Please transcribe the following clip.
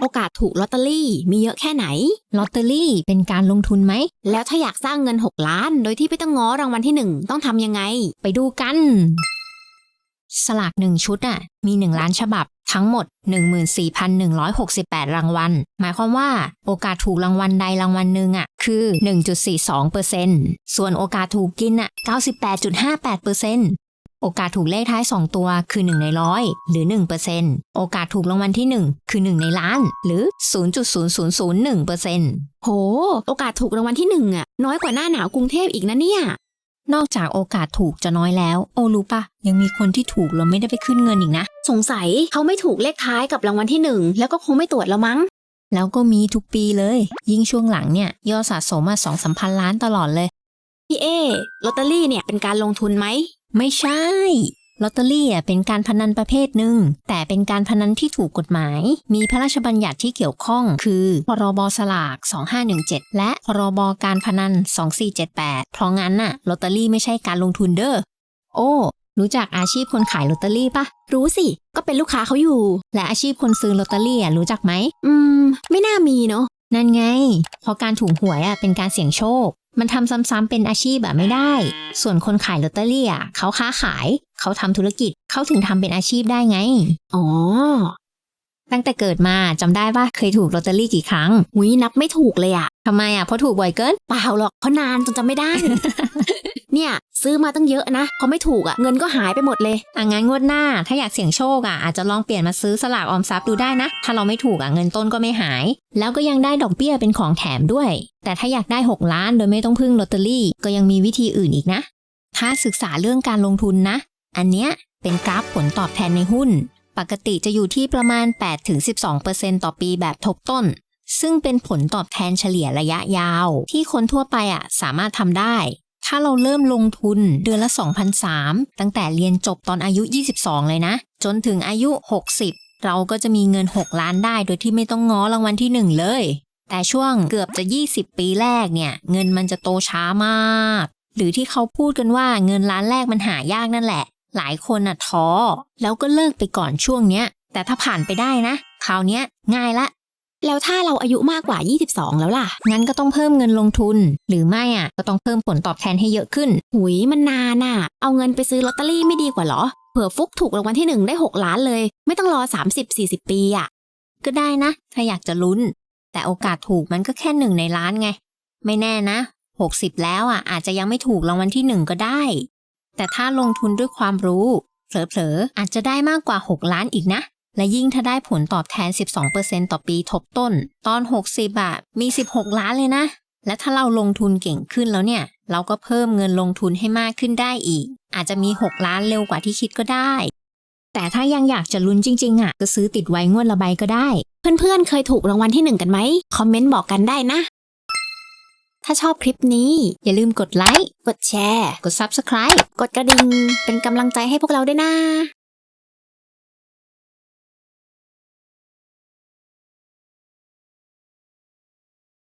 โอกาสถูกลอตเตอรี่มีเยอะแค่ไหน ลอตเตอรี่เป็นการลงทุนไหม แล้วถ้าอยากสร้างเงิน 6 ล้าน โดยที่ไม่ต้องง้อรางวัลที่ 1 ต้องทำยังไง ไปดูกัน สลากหนึ่งชุดอะมีหนึ่งล้านฉบับ ทั้งหมด 14,168 รางวัล หมายความว่าโอกาสถูกรางวัลใดรางวัลหนึ่งอะคือ 1.42%ส่วนโอกาสถูกกินอะ98.58% โอกาสถูกเลขท้าย 2 ตัวคือ 1 ในร้อยหรือ 1%โอกาสถูกรางวัลที่ 1 คือ 1 ในล้าน หรือ 0.0001%โห โอกาสถูกรางวัลที่1อะน้อยกว่าหน้าหนาวกรุงเทพอีกนะเนี่ย นอกจากโอกาสถูกจะน้อยแล้ว โอรู้ปะยังมีคนที่ถูกแล้วไม่ได้ไปขึ้นเงินอีกนะ สงสัยเขาไม่ถูกเลขท้ายกับรางวัลที่ 1 แล้วก็คงไม่ตรวจแล้วมั้ง แล้วก็มีทุกปีเลย ยิ่งช่วงหลังเนี่ยยอดสะสมมาสองสามพันล้านตลอดเลย พี่เอลอตเตอรี่เนี่ยเป็นการลงทุนไหม ไม่ใช่ ลอตเตอรี่อะเป็นการพนันประเภทหนึ่ง แต่เป็นการพนันที่ถูกกฎหมาย มีพระราชบัญญัติที่เกี่ยวข้อง คือพรบสลาก 2517 และพรบการพนัน 2478 เพราะงั้นน่ะ ลอตเตอรี่ไม่ใช่การลงทุนเด้อ โอ้ รู้จักอาชีพคนขายลอตเตอรี่ปะ รู้สิ ก็เป็นลูกค้าเขาอยู่ และอาชีพคนซื้อลอตเตอรี่อะรู้จักไหม อืม ไม่น่ามีเนาะ นั่นไง เพราะการถูกหวยอะเป็นการเสี่ยงโชค มันทำซ้ำๆเป็นอาชีพแบบไม่ได้ ส่วนคนขายลอตเตอรี่อะเขาค้าขาย เขาทำธุรกิจ เขาถึงทำเป็นอาชีพได้ไง อ๋อ ตั้งแต่เกิดมาจำได้ว่าเคยถูกลอตเตอรี่กี่ครั้งหุยนับไม่ถูกเลยอะทำไมอะเพราะถูกบ่อยเกิน เปล่าหรอกเพราะนานจนจำไม่ได้ เนี่ยซื้อมาตั้งเยอะนะพอไม่ถูกอะเงินก็หายไปหมดเลยอะงั้นงวดหน้า ถ้าอยากเสี่ยงโชคอะอาจจะลองเปลี่ยนมาซื้อสลากออมทรัพย์ดูได้นะ ถ้าเราไม่ถูกอะเงินต้นก็ไม่หาย แล้วก็ยังได้ดอกเบี้ยเป็นของแถมด้วย แต่ถ้าอยากได้ 6 ล้านโดยไม่ต้องพึ่งลอตเตอรี่ ก็ยังมีวิธีอื่นอีกนะ ถ้าศึกษาเรื่องการลงทุนนะ อันเนี้ยเป็นกราฟผลตอบแทนในหุ้น ปกติจะอยู่ที่ประมาณ 8-12%ต่อปีแบบทบต้นซึ่งเป็นผลตอบแทนเฉลี่ยระยะยาว ที่คนทั่วไปอะสามารถทำได้ ถ้าเราเริ่มลงทุนเดือนละ2,003ตั้งแต่เรียนจบตอนอายุ 22 เลยนะ จนถึงอายุ 60 เราก็จะมีเงิน 6 ล้านได้ โดยที่ไม่ต้องง้อรางวัลที่ 1 เลย แต่ช่วงเกือบจะ 20 ปีแรกเนี่ย เงินมันจะโตช้ามาก หรือที่เขาพูดกันว่าเงินล้านแรกมันหายากนั่นแหละ หลายคนอะท้อแล้วก็เลิกไปก่อนช่วงเนี้ยแต่ถ้าผ่านไปได้นะ คราวเนี้ยง่ายละ แล้วถ้าเราอายุมากกว่า 22 แล้วล่ะ งั้นก็ต้องเพิ่มเงินลงทุน หรือไม่อะ ก็ต้องเพิ่มผลตอบแทนให้เยอะขึ้น หุยมันนานน่ะ เอาเงินไปซื้อลอตเตอรี่ไม่ดีกว่าเหรอ เผื่อฟุกถูกรางวัลที่หนึ่งได้ 6 ล้านเลย ไม่ต้องรอ 30-40 ปีอะก็ได้นะ ถ้าอยากจะลุ้น แต่โอกาสถูกมันก็แค่หนึ่งในล้านไง ไม่แน่นะ 60 แล้วอะ อาจจะยังไม่ถูกรางวัลที่หนึ่งก็ได้ แต่ถ้าลงทุนด้วยความรู้ เผลอๆอาจจะได้มากกว่า 6 ล้านอีกนะ และยิ่งถ้าได้ผลตอบแทน 12%ต่อปีทบต้น ตอน 60อะมี 16 ล้านเลยนะ และถ้าเราลงทุนเก่งขึ้นแล้วเนี่ย เราก็เพิ่มเงินลงทุนให้มากขึ้นได้อีก อาจจะมี 6 ล้านเร็วกว่าที่คิดก็ได้ แต่ถ้ายังอยากจะลุ้นจริง ๆ อะ ก็ซื้อติดไว้งวดละใบก็ได้ เพื่อนๆ เคยถูกรางวัลที่หนึ่งกันไหม คอมเมนต์บอกกันได้นะ ถ้าชอบคลิปนี้ อย่าลืมกดไลค์ กดแชร์ กด Subscribe กดกระดิ่ง เป็นกำลังใจให้พวกเราด้วยนะ